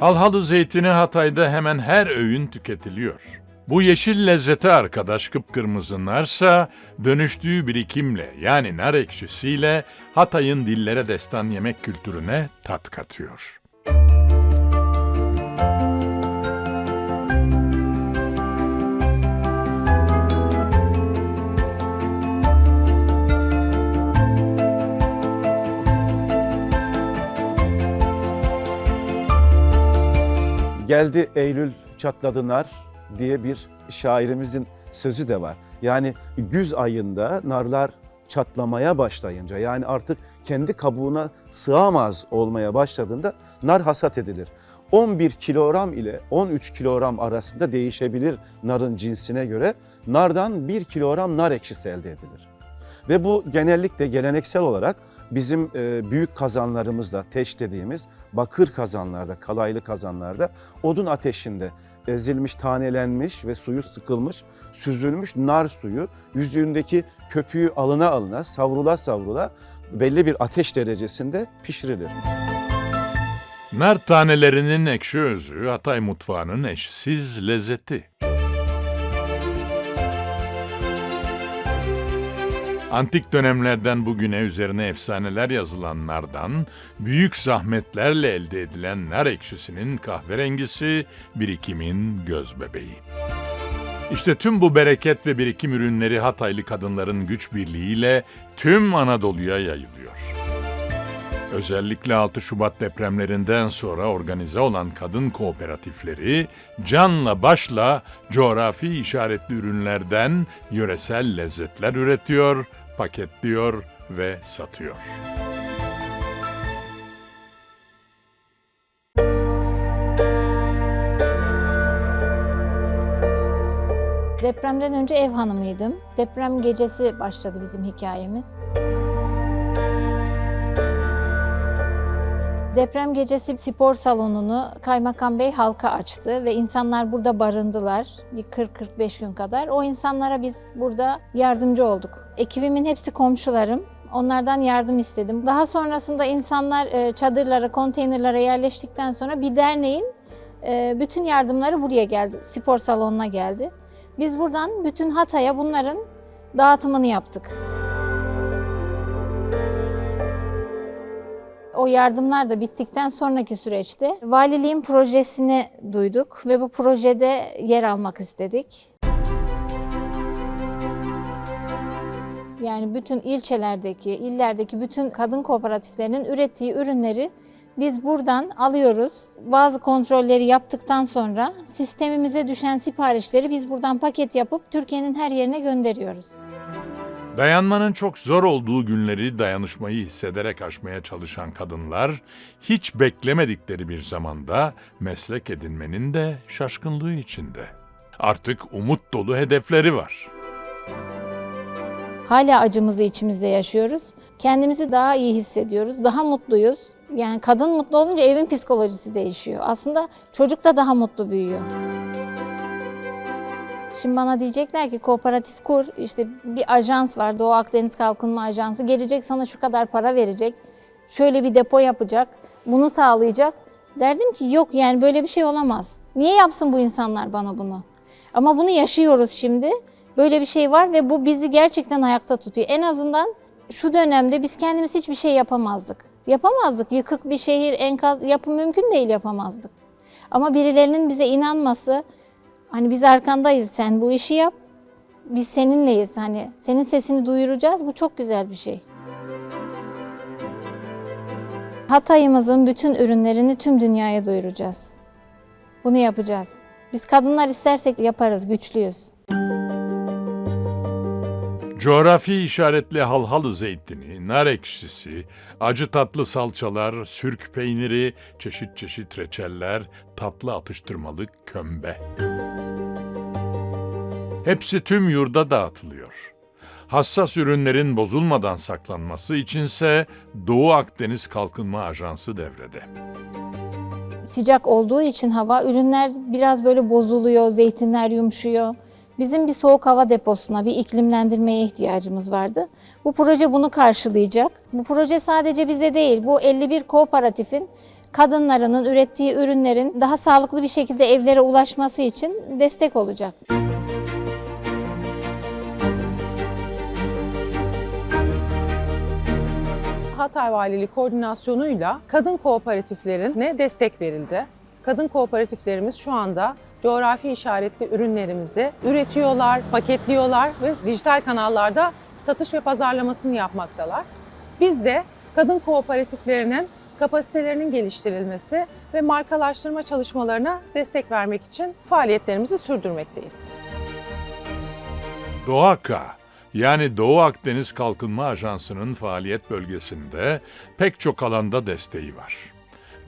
Halhalı zeytini Hatay'da hemen her öğün tüketiliyor. Bu yeşil lezzete arkadaş kıpkırmızı narsa dönüştüğü birikimle yani nar ekşisiyle Hatay'ın dillere destan yemek kültürüne tat katıyor. Geldi Eylül çatladı nar diye bir şairimizin sözü de var. Yani güz ayında narlar çatlamaya başlayınca yani artık kendi kabuğuna sığamaz olmaya başladığında nar hasat edilir. 11 kilogram ile 13 kilogram arasında değişebilir narın cinsine göre. Nardan 1 kilogram nar ekşisi elde edilir. Ve bu genellikle geleneksel olarak bizim e, büyük kazanlarımızda, teş dediğimiz bakır kazanlarda, kalaylı kazanlarda odun ateşinde ezilmiş, tanelenmiş ve suyu sıkılmış, süzülmüş nar suyu yüzüğündeki köpüğü alına alına, savrula savrula belli bir ateş derecesinde pişirilir. Nar tanelerinin ekşi özü Hatay mutfağının eşsiz lezzeti. Antik dönemlerden bugüne üzerine efsaneler yazılan nardan, büyük zahmetlerle elde edilen nar ekşisinin kahverengisi birikimin göz bebeği. İşte tüm bu bereket ve birikim ürünleri Hataylı kadınların güç birliğiyle tüm Anadolu'ya yayılıyor. Özellikle 6 Şubat depremlerinden sonra organize olan kadın kooperatifleri canla başla coğrafi işaretli ürünlerden yöresel lezzetler üretiyor, paketliyor ve satıyor. Depremden önce ev hanımıydım. Deprem gecesi başladı bizim hikayemiz. Deprem gecesi spor salonunu Kaymakam Bey halka açtı ve insanlar burada barındılar bir 40-45 gün kadar. O insanlara biz burada yardımcı olduk. Ekibimin hepsi komşularım. Onlardan yardım istedim. Daha sonrasında insanlar e, çadırlara, konteynerlara yerleştikten sonra bir derneğin e, bütün yardımları buraya geldi. Spor salonuna geldi. Biz buradan bütün Hatay'a bunların dağıtımını yaptık. O yardımlar da bittikten sonraki süreçte valiliğin projesini duyduk ve bu projede yer almak istedik. Yani bütün ilçelerdeki, illerdeki bütün kadın kooperatiflerinin ürettiği ürünleri biz buradan alıyoruz. Bazı kontrolleri yaptıktan sonra sistemimize düşen siparişleri biz buradan paket yapıp Türkiye'nin her yerine gönderiyoruz. Dayanmanın çok zor olduğu günleri dayanışmayı hissederek aşmaya çalışan kadınlar, hiç beklemedikleri bir zamanda meslek edinmenin de şaşkınlığı içinde. Artık umut dolu hedefleri var. Hala acımızı içimizde yaşıyoruz. Kendimizi daha iyi hissediyoruz, daha mutluyuz. Yani kadın mutlu olunca evin psikolojisi değişiyor. Aslında çocuk da daha mutlu büyüyor. Şimdi bana diyecekler ki kooperatif kur, işte bir ajans var, Doğu Akdeniz Kalkınma Ajansı. Gelecek sana şu kadar para verecek, şöyle bir depo yapacak, bunu sağlayacak. Derdim ki yok yani böyle bir şey olamaz. Niye yapsın bu insanlar bana bunu? Ama bunu yaşıyoruz şimdi. Böyle bir şey var ve bu bizi gerçekten ayakta tutuyor. En azından şu dönemde biz kendimiz hiçbir şey yapamazdık. Yapamazdık. Yıkık bir şehir, enkaz yapım mümkün değil yapamazdık. Ama birilerinin bize inanması, hani biz arkandayız sen bu işi yap, biz seninleyiz. Hani senin sesini duyuracağız. Bu çok güzel bir şey. Hatay'ımızın bütün ürünlerini tüm dünyaya duyuracağız. Bunu yapacağız. Biz kadınlar istersek yaparız, güçlüyüz. Coğrafi işaretli halhalı zeytini, nar ekşisi, acı tatlı salçalar, sürk peyniri, çeşit çeşit reçeller, tatlı atıştırmalık kömbe. Hepsi tüm yurda dağıtılıyor. Hassas ürünlerin bozulmadan saklanması içinse Doğu Akdeniz Kalkınma Ajansı devrede. Sıcak olduğu için hava ürünler biraz böyle bozuluyor, zeytinler yumuşuyor. Bizim bir soğuk hava deposuna, bir iklimlendirmeye ihtiyacımız vardı. Bu proje bunu karşılayacak. Bu proje sadece bize değil, bu 51 kooperatifin kadınlarının ürettiği ürünlerin daha sağlıklı bir şekilde evlere ulaşması için destek olacak. Hatay Valiliği koordinasyonuyla kadın kooperatiflerine destek verildi. Kadın kooperatiflerimiz şu anda coğrafi işaretli ürünlerimizi üretiyorlar, paketliyorlar ve dijital kanallarda satış ve pazarlamasını yapmaktalar. Biz de kadın kooperatiflerinin kapasitelerinin geliştirilmesi ve markalaştırma çalışmalarına destek vermek için faaliyetlerimizi sürdürmekteyiz. DOAKA yani Doğu Akdeniz Kalkınma Ajansı'nın faaliyet bölgesinde pek çok alanda desteği var.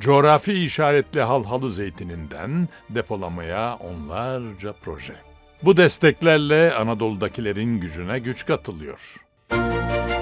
Coğrafi işaretli halhalı zeytininden depolamaya onlarca proje. Bu desteklerle Anadolu'dakilerin gücüne güç katılıyor.